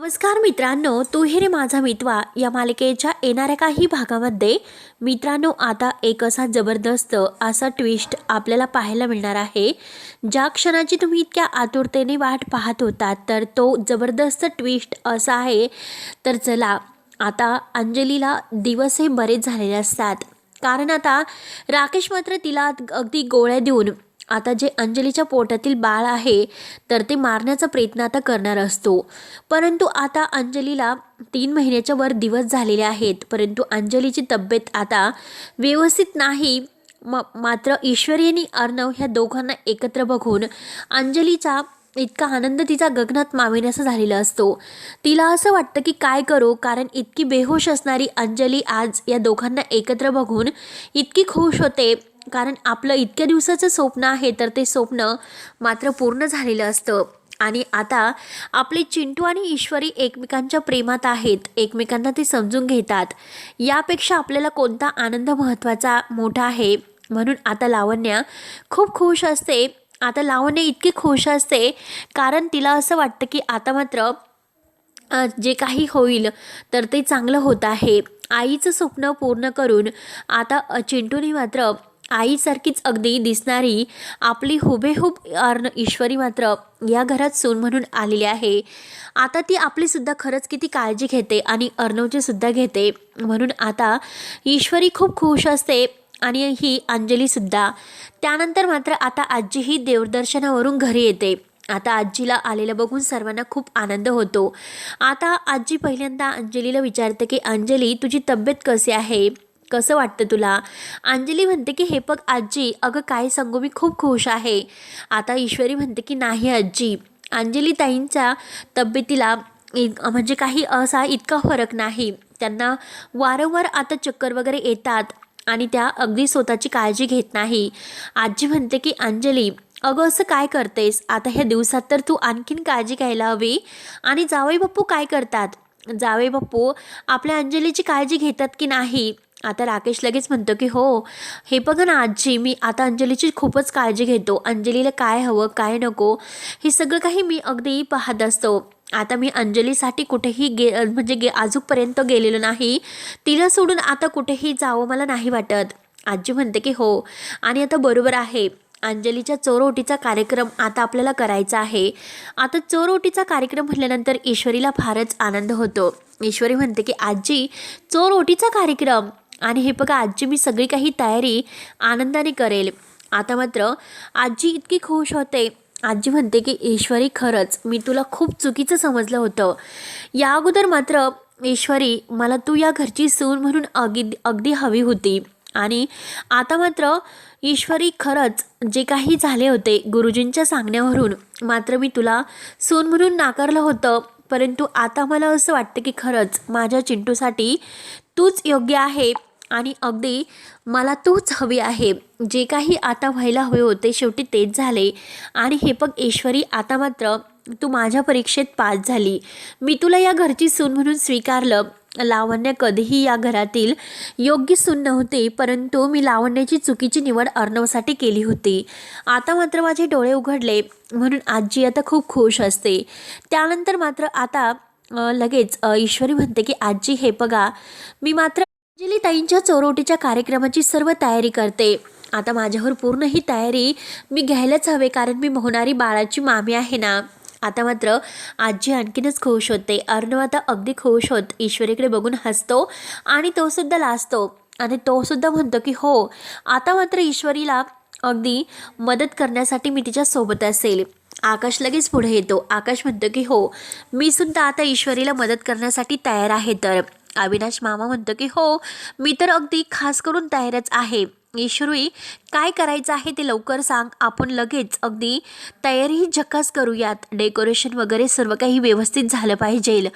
नमस्कार मित्रांनो तू हे रे माझा मितवा. या मालिकेच्या येणाऱ्या काही भागामध्ये मित्रांनो आता एक असा जबरदस्त असा ट्विस्ट आपल्याला पाहायला मिळणार आहे. ज्या क्षणाची तुम्ही इतक्या आतुरतेने वाट पाहत होता तर तो जबरदस्त ट्विस्ट असा आहे. तर चला आता अंजलीला दिवसही बरेच झालेले असतात. कारण आता राकेश मात्र तिला अगदी गोळ्या देऊन आता जे अंजलीच्या पोटातील बाळ आहे तर ते मारण्याचा प्रयत्न आता करणार असतो. परंतु आता अंजलीला तीन महिन्याच्या वर दिवस झालेले आहेत. परंतु अंजलीची तब्येत आता व्यवस्थित नाही. म मात्र ईश्वरी आणि अर्णव ह्या दोघांना एकत्र बघून अंजलीचा इतका आनंद तिचा गगनात माविण्याचा झालेला असतो. तिला असं वाटतं की काय करू? कारण इतकी बेहोश असणारी अंजली आज या दोघांना एकत्र बघून इतकी खुश होते. कारण आपलं इतक्या दिवसाचं स्वप्न आहे तर ते स्वप्न मात्र पूर्ण झालेलं असतं. आणि आता आपले चिंटू आणि ईश्वरी एकमेकांच्या प्रेमात आहेत एकमेकांना ते समजून घेतात. यापेक्षा आपल्याला कोणता आनंद महत्त्वाचा मोठा आहे? म्हणून आता लावण्या खूप खुश असते. आता लावण्या इतकी खुश असते कारण तिला असं वाटतं की आता मात्र जे काही होईल तर ते चांगलं होत आहे. आईचं स्वप्न पूर्ण करून आता चिंटूने मात्र आईसारखीच अगदी दिसणारी आपली हुबेहूब अर्ण ईश्वरी मात्र या घरात सून म्हणून आलेली आहे. आता ती आपलीसुद्धा खरंच किती काळजी घेते आणि अर्णवचीसुद्धा घेते. म्हणून आता ईश्वरी खूप खुश असते आणि ही अंजलीसुद्धा. त्यानंतर मात्र आता आजी ही देवदर्शनावरून घरी येते. आता आजीला आलेलं बघून सर्वांना खूप आनंद होतो. आता आजी पहिल्यांदा अंजलीला विचारते की अंजली तुझी तब्येत कशी आहे? कसं वाटतं तुला? अंजली म्हणते की हे बघ आजी अगं काय सांगू मी खूप खुश आहे. आता ईश्वरी म्हणते की नाही आजी अंजली ताईंच्या तब्येतीला म्हणजे काही असा इतका फरक नाही. त्यांना वारंवार आता चक्कर वगैरे येतात आणि त्या अगदी स्वतःची काळजी घेत नाही. आजी म्हणते की अंजली अगं असं काय करतेस? आता ह्या दिवसात तर तू आणखीन काळजी घ्यायला हवी. आणि जावई बाप्पू काय करतात? जावई बाप्पू आपल्या अंजलीची काळजी घेतात की नाही? आता राकेश लगेच म्हणतो की हो हे बघा ना आजी मी आता अंजलीची खूपच काळजी घेतो. अंजलीला काय हवं काय नको हे सगळं काही मी अगदी पाहत असतो. आता मी अंजलीसाठी कुठेही गे म्हणजे गे अजूनपर्यंत गेलेलो नाही. तिला सोडून आता कुठेही जावं मला नाही वाटत. आजी म्हणते की हो आणि आता बरोबर आहे. अंजलीच्या चोरोटीचा कार्यक्रम आता आपल्याला करायचा आहे. आता चोरोटीचा कार्यक्रम म्हटल्यानंतर ईश्वरीला फारच आनंद होतो. ईश्वरी म्हणते की आजी चोरोटीचा कार्यक्रम? आणि हे बघा आजी मी सगळी काही तयारी आनंदाने करेल. आता मात्र आजी इतकी खुश होते. आजी म्हणते की ईश्वरी खरंच मी तुला खूप चुकीचं समजलं होतं. या अगोदर मात्र ईश्वरी मला तू या घरची सून म्हणून अगदी अगदी हवी होती. आणि आता मात्र ईश्वरी खरंच जे काही झाले होते गुरुजींच्या सांगण्यावरून मात्र मी तुला सून म्हणून नाकारलं होतं. परंतु आता मला असं वाटतं की खरंच माझ्या चिंटूसाठी तूच योग्य आहे. आणि अगदी मला तूच हवी आहे. जे काही आता व्हायला हवे होते शेवटी तेच झाले. आणि हे बघ ईश्वरी आता मात्र तू माझ्या परीक्षेत पास झाली. मी तुला या घरची सून म्हणून स्वीकारलं. लावण्य कधीही या घरातील योग्य सून नव्हती परंतु मी लावण्याची चुकीची निवड अर्णवसाठी केली होती. आता मात्र माझे डोळे उघडले म्हणून आजी आता खूप खुश असते. त्यानंतर मात्र आता लगेच ईश्वरी म्हणते की आजी हे बघा मी मात्र अंजली ताईंच्या चोरोटीच्या कार्यक्रमाची सर्व तयारी करते. आता माझ्यावर पूर्ण ही तयारी मी घ्यायलाच हवे कारण मी होणारी बाळाची मामी आहे ना. आता मात्र आजी आणखीनच खुश होते. अर्णव आता अगदी खुश होत. ईश्वरीकडे बघून हसतो आणि तो सुद्धा लाजतो. आणि तो सुद्धा म्हणतो की हो आता मात्र ईश्वरीला अगदी मदत करण्यासाठी मी तिच्या सोबत असेल. आकाश लगेच पुढे येतो. आकाश म्हणतो की हो मी सुद्धा आता ईश्वरीला मदत करण्यासाठी तयार आहे तर. अविनाश मामा म्हणतो की हो मी तर अगदी खास करून तयारच आहे. ईश्वरी काय करायचं आहे ते लवकर सांग. आपण लगेच अगदी तयारी झकास करूयात. डेकोरेशन वगैरे सर्व काही व्यवस्थित झालं पाहिजे.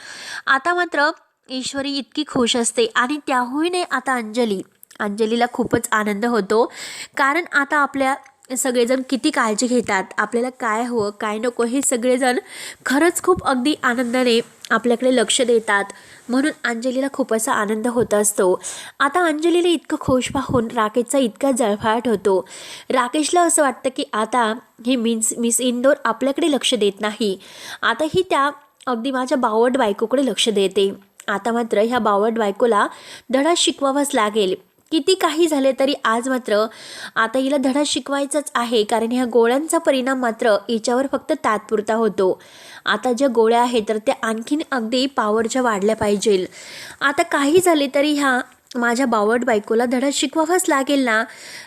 आता मात्र ईश्वरी इतकी खुश असते आणि त्याहूनही आता अंजली. अंजलीला खूपच आनंद होतो. कारण आता आपल्या सगळेजण किती काळजी घेतात आपल्याला काय हवं काय नको हे सगळेजण खरंच खूप अगदी आनंदाने आपल्याकडे लक्ष देतात. म्हणून अंजलीला खूप असा आनंद होत असतो. आता अंजलीला इतकं खुश पाहून राकेशचा इतका जळफाट होतो. राकेशला असं वाटतं की आता हे मिन्स मिस इंदोर आपल्याकडे लक्ष देत नाही. आता ही त्या अगदी माझ्या बावट बायकोकडे लक्ष देते. आता मात्र ह्या बावट बायकोला धडा शिकवावाच लागेल. किती काही झाले तरी आज मात्र आता हिला धडा शिकवायचाच आहे कारण ह्या गोळ्यांचा परिणाम मात्र हिच्यावर फक्त तात्पुरता होतो. आता ज्या गोळ्या आहेत तर त्या आणखीन अगदी पावरच्या वाढल्या पाहिजेल. आता काही झाले तरी ह्या माझ्या बावट बायकोला धडा शिकवावाच लागेल ना?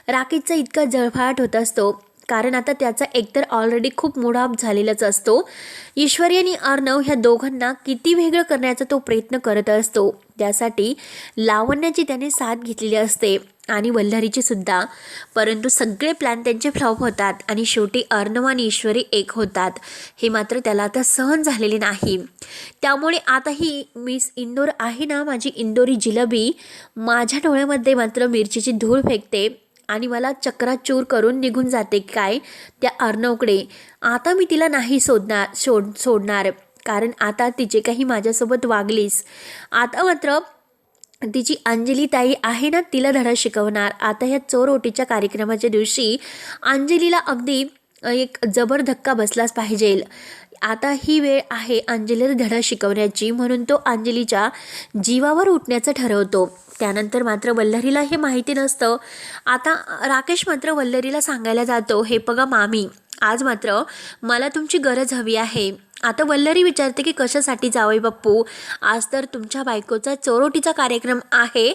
राकेशचा इतका जळफाट होत असतो. कारण आता त्याचा एकतर ऑलरेडी खूप मोडाप झालेलाच असतो. ईश्वरी आणि अर्णव ह्या दोघांना किती वेगळं करण्याचा तो प्रयत्न करत असतो. त्यासाठी लावण्याची त्याने साथ घेतलेली असते आणि वल्हारीची सुद्धा. परंतु सगळे प्लॅन त्यांचे फ्लॉप होतात आणि शेवटी अर्णव आणि ईश्वरी एक होतात. हे मात्र त्याला आता सहन झालेले नाही. त्यामुळे आता ही मिस इंदोर आहे ना माझी इंदोरी जिलबी माझ्या डोळ्यामध्ये मात्र मिरचीची धूळ फेकते. आणि मला चक्राचूर करून निघून जाते. काय? त्या अर्णवकडे. आता मी तिला नाही सोडणार सोड सोडणार. कारण आता तिचे काही माझ्यासोबत वागलीस. आता मात्र तिची अंजली ताई आहे ना तिला धडा शिकवणार. आता ह्या चोरोटीच्या कार्यक्रमाच्या दिवशी अंजलीला अगदी एक जबर धक्का बसलाच पाहिजे. आता ही वेळ आहे अंजलीला धडा शिकवण्याची म्हणून तो अंजलीच्या जीवावर उठण्याचं ठरवतो. त्यानंतर मात्र वल्लरीला हे माहिती नसतं. आता राकेश मात्र वल्लरीला सांगायला जातो हे बघा मामी आज मात्र मला तुमची गरज हवी आहे. आता वल्लरी विचारते की कशासाठी जावे बाप्पू? आज तर तुमच्या बायकोचा चोरोटीचा कार्यक्रम आहे.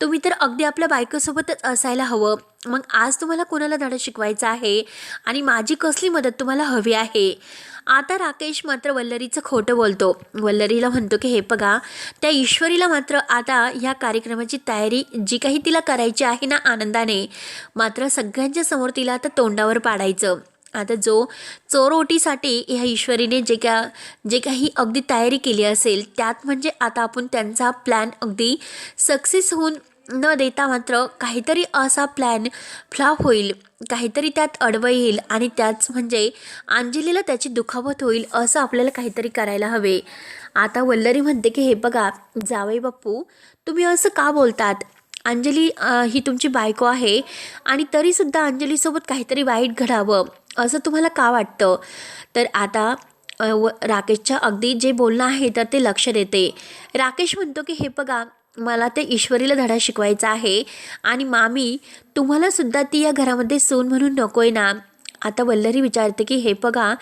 तुम्ही तर अगदी आपल्या बायकोसोबतच असायला हवं. मग आज तुम्हाला कोणाला धडा शिकवायचा आहे? आणि माझी कसली मदत तुम्हाला हवी आहे? आता राकेश मात्र वल्लरीचं खोटं बोलतो. वल्लरीला म्हणतो की हे बघा त्या ईश्वरीला मात्र आता ह्या कार्यक्रमाची तयारी जी काही तिला करायची आहे ना आनंदाने मात्र सगळ्यांच्या समोर तिला आता तोंडावर पाडायचं. आता जो चोरोटीसाठी ह्या ईश्वरीने जे का जे काही अगदी तयारी केली असेल त्यात म्हणजे आता आपण त्यांचा प्लॅन अगदी सक्सेस होऊन न देता मात्र काहीतरी असा प्लॅन फ्लॉप होईल. काहीतरी त्यात अडवं येईल आणि त्याच म्हणजे अंजलीला त्याची दुखापत होईल असं आपल्याला काहीतरी करायला हवे. आता वल्लरी म्हणते की हे बघा जावई बाप्पू तुम्ही असं का बोलतात? अंजली ही तुमची बायको आहे आणि तरीसुद्धा अंजलीसोबत काहीतरी वाईट घडावं. असं तुम्हाला का वाटतं? तर आता व राकेशच्या अगदी जे बोलणं आहे तर ते लक्ष देते. राकेश म्हणतो की हे बघा मला ते ईश्वरीला धडा शिकवायचा आहे. आणि मामी तुम्हालासुद्धा ती या घरामध्ये सून म्हणून नको आहे ना. आता वल्लरी विचारते की हे बघा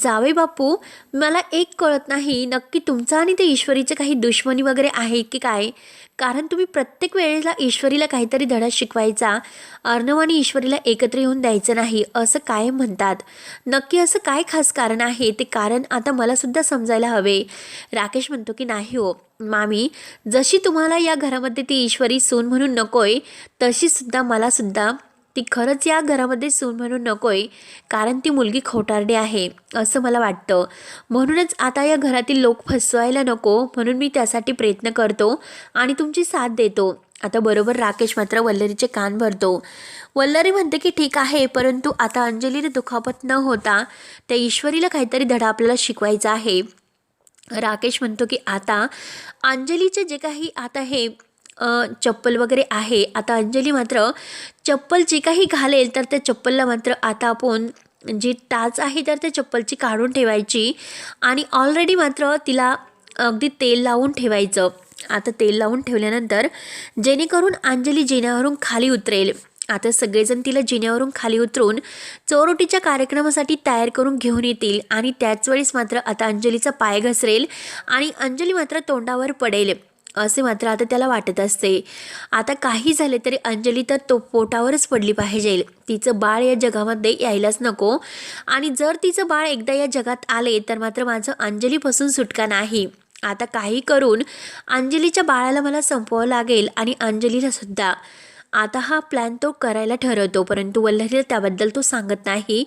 जावे बापू मला एक कळत नाही नक्की तुमचा आणि ते ईश्वरीचं काही दुश्मनी वगैरे आहे की काय? कारण तुम्ही प्रत्येक वेळेला ईश्वरीला काहीतरी धडा शिकवायचा. अर्णव आणि ईश्वरीला एकत्र येऊन द्यायचं नाही असं काय म्हणतात? नक्की असं काय खास कारण आहे? ते कारण आता मलासुद्धा समजायला हवे. राकेश म्हणतो की नाही हो मामी जशी तुम्हाला या घरामध्ये ती ईश्वरी सून म्हणून नकोय तशीसुद्धा मलासुद्धा मला सुद्धा ती खरंच या घरामध्ये सून म्हणून नकोय कारण ती मुलगी खोटारडी आहे असं मला वाटतं. म्हणूनच आता या घरातील लोक फसवायला नको म्हणून मी त्यासाठी प्रयत्न करतो आणि तुमची साथ देतो. आता बरोबर राकेश मात्र वल्लरीचे कान भरतो. वल्लरी म्हणते की ठीक आहे परंतु आता अंजलीने दुखापत न होता त्या ईश्वरीला काहीतरी धडा आपल्याला शिकवायचा आहे. राकेश म्हणतो की आता अंजलीचे जे काही आता हे चप्पल वगैरे आहे आता अंजली मात्र चप्पल जी काही घालेल तर त्या चप्पलला मात्र आता आपण जी टाच आहे तर त्या चप्पलची काढून ठेवायची आणि ऑलरेडी मात्र तिला अगदी तेल लावून ठेवायचं. आता तेल लावून ठेवल्यानंतर जेणेकरून अंजली जिन्यावरून खाली उतरेल. आता सगळेजण तिला जिन्यावरून खाली उतरून चोरोटीच्या कार्यक्रमासाठी तयार करून घेऊन येतील आणि त्याच वेळेस मात्र आता अंजलीचा पाय घसरेल आणि अंजली मात्र तोंडावर पडेल असे मात्र आता त्याला वाटत असते. आता काही झाले तरी अंजली तर तो पोटावरच पडली पाहिजे. तिचं बाळ या जगामध्ये यायलाच नको. आणि जर तिचं बाळ एकदा या जगात आले तर मात्र माझं अंजलीपासून सुटका नाही. आता काही करून अंजलीच्या बाळाला मला संपवावं लागेल आणि अंजलीला सुद्धा. आता हा प्लॅन तो करायला ठरवतो परंतु वल्लरीला त्याबद्दल तो सांगत नाही.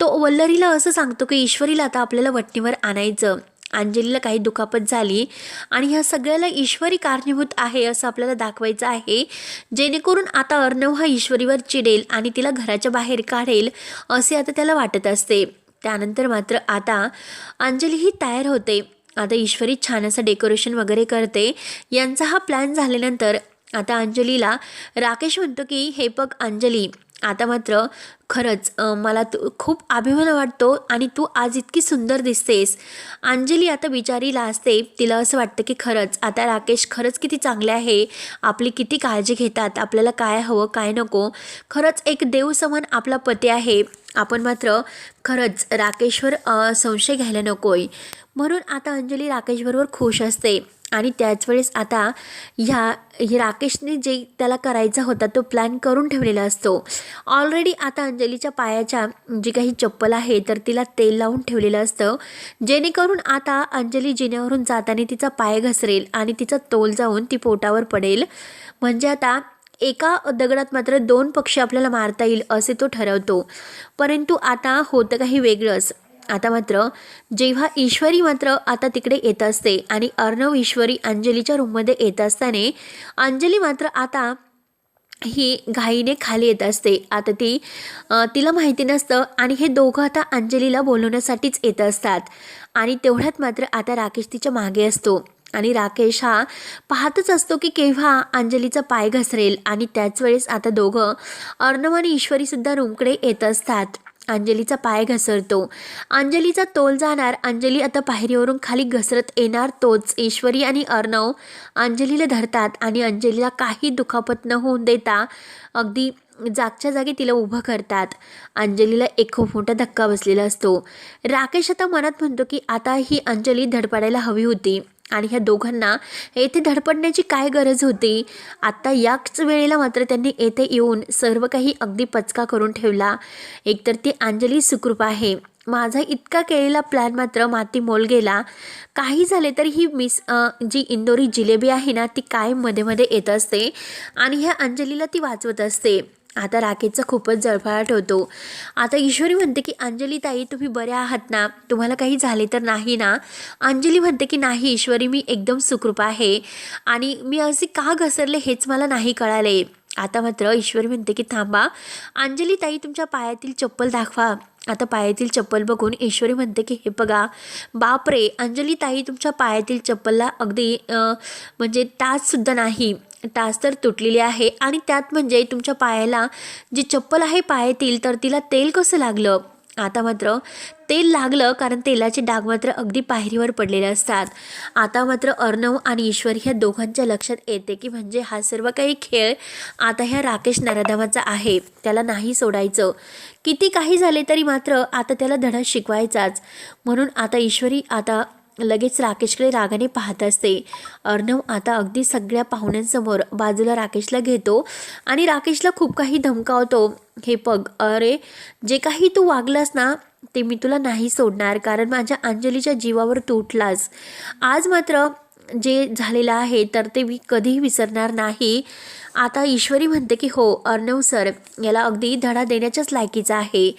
तो वल्लरीला असं सांगतो की ईश्वरीला आता आपल्याला वटणीवर आणायचं. अंजलीला काही दुखापत झाली आणि ह्या सगळ्याला ईश्वरी कारणीभूत आहे असं आपल्याला दाखवायचं आहे. जेणेकरून आता अर्णव हा ईश्वरीवर चिडेल आणि तिला घराच्या बाहेर काढेल असे आता त्याला वाटत असते. त्यानंतर मात्र आता अंजली ही तयार होते. आता ईश्वरी छान असं डेकोरेशन वगैरे करते. यांचा हा प्लॅन झाल्यानंतर आता अंजलीला राकेश म्हणतो की हे बघ अंजली आता मात्र खरंच मला तू खूप अभिमान वाटतो आणि तू आज इतकी सुंदर दिसतेस. अंजली आता बिचारीला असते तिला असं वाटतं की खरंच आता राकेश खरंच किती चांगले आहे. आपली किती काळजी घेतात. आपल्याला काय हवं काय नको. खरंच एक देवसमान आपला पती आहे. आपण मात्र खरंच राकेशवर संशय घ्यायला नकोय. म्हणून आता अंजली राकेशबरोबर खुश असते. आणि त्याचवेळेस आता ह्या राकेशने जे त्याला करायचा होता तो प्लॅन करून ठेवलेला असतो. ऑलरेडी आता अंजलीच्या पायाच्या जी काही चप्पल आहे तर तिला तेल लावून ठेवलेलं असतं. जेणेकरून आता अंजली जिन्यावरून जाताना तिचा पाय घसरेल आणि तिचा तोल जाऊन ती पोटावर पडेल. म्हणजे आता एका दगडात मात्र दोन पक्षी आपल्याला मारता येईल असे तो ठरवतो. परंतु आता होतं काही वेगळंच. आता मात्र जेव्हा ईश्वरी मात्र आता तिकडे येत असते आणि अर्णव ईश्वरी अंजलीच्या रूममध्ये येत असताना अंजली मात्र आता ही घाईने खाली येत असते. आता ती तिला माहिती नसतं आणि हे दोघं आता अंजलीला बोलवण्यासाठीच येत असतात. आणि तेवढ्यात मात्र आता राकेश तिच्यामागे असतो. आणि राकेश हा पाहतच असतो की केव्हा अंजलीचा पाय घसरेल. आणि त्याच वेळेस आता दोघं अर्णव आणि ईश्वरीसुद्धा रूमकडे येत असतात. अंजलीचा पाय घसरतो. अंजलीचा तोल जाणार अंजली आता पायरीवरून खाली घसरत येणार तोच. ईश्वरी आणि अर्णव अंजलीला धरतात आणि अंजलीला काही दुखापत न होऊन देता अगदी जागच्या जागी तिला उभं करतात. अंजलीला एक खूप मोठा धक्का बसलेला असतो. राकेश आता मनात म्हणतो की आता ही अंजली धडपडायला हवी होती. आणि ह्या दोघांना येथे धडपडण्याची काय गरज होती? आत्ता याच वेळेला मात्र त्यांनी येथे येऊन सर्व काही अगदी पचका करून ठेवला. एकतर ती अंजली सुखरूप आहे. माझा इतका केलेला प्लॅन मात्र माती मोल गेला. काही झाले तर ही मिस जी इंदोरी जिलेबी आहे ना ती कायममध्ये मध्ये येत असते आणि ह्या अंजलीला ती वाचवत असते. आता राकेशचा खूपच जळफळाट होतो. आता ईश्वरी म्हणते की अंजली ताई तुम्ही बऱ्या आहात ना? तुम्हाला काही झाले तर नाही ना? अंजली म्हणते की नाही ईश्वरी मी एकदम सुखरूप आहे. आणि मी असे का घसरले हेच मला नाही कळाले. आता मात्र ईश्वरी म्हणते की थांबा. अंजली ताई तुमच्या पायातील चप्पल दाखवा. आता पायातील चप्पल बघून ईश्वरी म्हणते की हे बघा. बापरे! अंजली ताई तुमच्या पायातील चप्पलला अगदी म्हणजे ताजसुद्धा नाही. टाच तर तुटलेली आहे आणि त्यात म्हणजे तुमच्या पायाला जी चप्पल आहे पायातील तर तिला तेल कसं लागलं? आता मात्र तेल लागलं कारण तेलाचे डाग मात्र अगदी पायरीवर पडलेले असतात. आता मात्र अर्णव आणि ईश्वर ह्या दोघांच्या लक्षात येते की म्हणजे हा सर्व काही खेळ आता ह्या राकेश नराधामाचा आहे. त्याला नाही सोडायचं. किती काही झाले तरी मात्र आता त्याला धडा शिकवायचाच. म्हणून आता ईश्वरी आता लगेच राकेशकडे रागाने पाहत असते. अर्णव आता अगदी सगळ्या पाहुण्यांसमोर बाजूला राकेशला घेतो आणि राकेशला खूप काही धमकावतो. हे पग अरे जे काही तू वागलास ना ते मी तुला नाही सोडणार कारण माझ्या अंजलीच्या जीवावर तुटलास. आज मात्र जे झालेलं आहे तर ते मी कधीही विसरणार नाही. आता ईश्वरी म्हणते की हो अर्णव सर याला अगदी धडा देण्याच्याच लायकीचा आहे.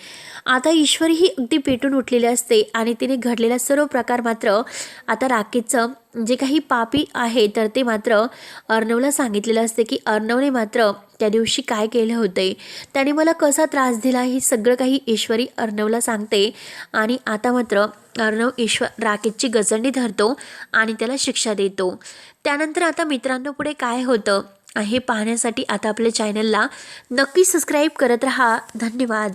आता ईश्वरी ही अगदी पेटून उठलेली असते आणि तिने घडलेला सर्व प्रकार मात्र आता राकेशचं जे काही पापी आहे तर ते मात्र अर्णवला सांगितलेलं असते की अर्णवने मात्र त्या दिवशी काय केले होते? त्याने मला कसा त्रास दिला? हे सगळं काही ईश्वरी अर्णवला सांगते आणि आता मात्र अर्णव ईश्वर राकेशची गजंडी धरतो आणि त्याला शिक्षा देतो. त्यानंतर आता मित्रांनो पुढे काय होतं? हे पाहण्यासाठी आता आपल्या चॅनलला नक्की सबस्क्राईब करत राहा. धन्यवाद.